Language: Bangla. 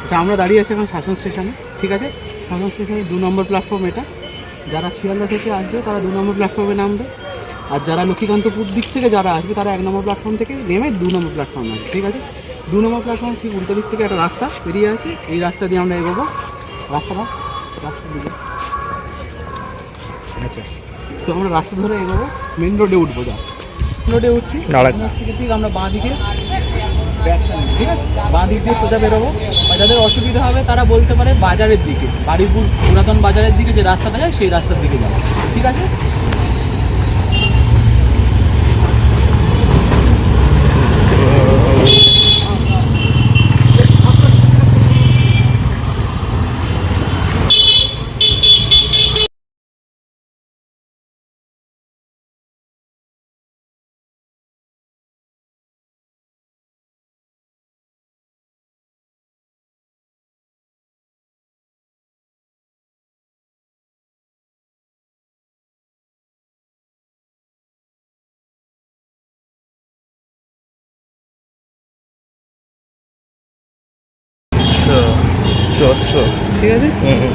আচ্ছা আমরা দাঁড়িয়ে আছি এখন শাসন স্টেশনে ঠিক আছে? শাসন স্টেশনে দু নম্বর প্ল্যাটফর্ম এটা। যারা শিয়ালদা থেকে আসবে তারা দু নম্বর প্ল্যাটফর্মে নামবে। আর যারা লক্ষ্মীকান্তপুর দিক থেকে যারা আসবে তারা এক নম্বর প্ল্যাটফর্ম থেকে নেমে দু নম্বর প্ল্যাটফর্মে আসবে ঠিক আছে? দু নম্বর প্ল্যাটফর্ম ঠিক উল্টো দিক থেকে একটা রাস্তা বেরিয়ে আছে। এই রাস্তা দিয়ে আমরা এগোবো। রাস্তাটা রাস্তার দিকে আচ্ছা তো আমরা রাস্তা ধরে এগোবো। মেন রোডে উঠবো যা মেন রোডে উঠছি। থেকে ঠিক আমরা বাঁ দিকে ঠিক আছে? বাঁ দিক দিয়ে সোজা বেরোবো। আর যাদের অসুবিধা হবে, তারা বলতে পারে বাজারের দিকে, বাড়িপুর পুরাতন বাজারের দিকে যে রাস্তাটা যায়, সেই রাস্তার দিকে যাব, ঠিক আছে? ঠিক আছে? হুম হুম।